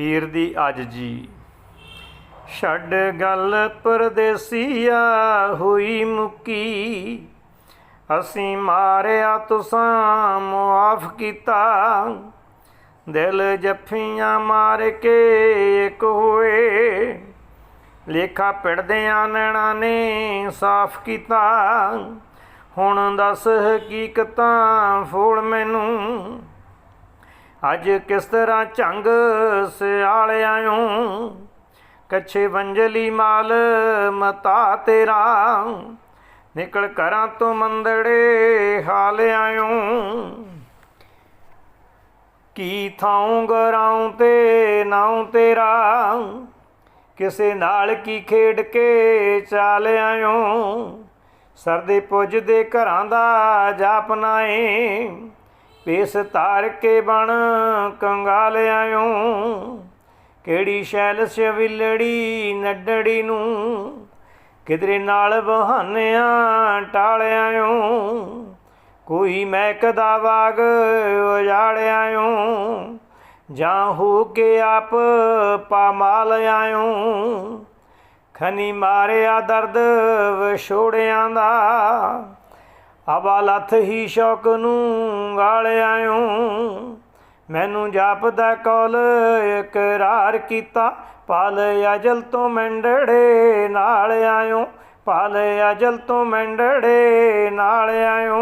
ਹੀਰ ਦੀ ਅੱਜ ਜੀ। ਛੱਡ ਗੱਲ ਪਰਦੇਸੀਆ ਹੋਈ ਮੁੱਕੀ। ਅਸੀਂ ਮਾਰਿਆ ਤੁਸਾਂ ਮੁਆਫ ਕੀਤਾ। ਦਿਲ ਜੱਫੀਆਂ ਮਾਰ ਕੇ ਇੱਕ ਹੋਏ। ਲੇਖਾ ਪਿੜਦਿਆਂ ਨੈਣਾ ਨੇ ਸਾਫ਼ ਕੀਤਾ। ਹੁਣ ਦੱਸ ਹਕੀਕਤਾਂ ਫੋਲ ਮੈਨੂੰ। ਅੱਜ ਕਿਸ ਤਰ੍ਹਾਂ ਝੰਗ ਸਿਆਲ ਆਇਓ ਕੱਛੇ ਵੰਜਲੀ ਮਾਲ ਮਤਾ ਤੇਰਾ। ਨਿਕਲ ਕਰਾਂ ਤੋਂ ਮੰਦੜੇ ਹਾਲ ਆਇਓ ਕੀ ਥਾਉ ਗਰਾਉ ਤੇ ਨਾਉ ਤੇਰਾ? ਕਿਸੇ ਨਾਲ ਕੀ ਖੇਡ ਕੇ ਚਾਲ ਆਇਓ ਸਰਦੇ ਪੁੱਜਦੇ ਘਰਾਂ ਦਾ ਜਾਪਨਾਏ ਪੇਸ ਤਾਰ ਕੇ ਬਣ ਕੰਗਾਲ ਆਇਓ। ਕਿਹੜੀ ਸ਼ੈਲ ਸ਼ਵਿਲੜੀ ਨੱਡੜੀ ਨੂੰ? ਕਿਧਰੇ ਨਾਲ ਬਹਾਨਿਆਂ ਟਾਲ ਆਇਓ। ਕੋਈ ਮਹਿਕਦਾ ਬਾਗ ਉਜਾੜ ਆਇਓ। ਜਾਂ ਹੋ ਕੇ ਆਪ ਪਾਮਾਲ ਆਇਓ। ਖਨੀ ਮਾਰਿਆ ਦਰਦ ਵਿਛੋੜਿਆਂ ਦਾ ਹਵਾ ਲੱਥ ਹੀ ਸ਼ੌਕ ਨੂੰ ਗਾਲ ਆਇਓ। ਮੈਨੂੰ ਜਾਪਦਾ ਕੌਲ ਇਕਰਾਰ ਕੀਤਾ। ਪਾਲ ਅਜਲ ਤੋਂ ਮੰਡੜੇ ਨਾਲ ਆਇਓ। ਪਾਲ ਅਜਲ ਤੋਂ ਮੰਡੜੇ ਨਾਲ ਆਇਓ।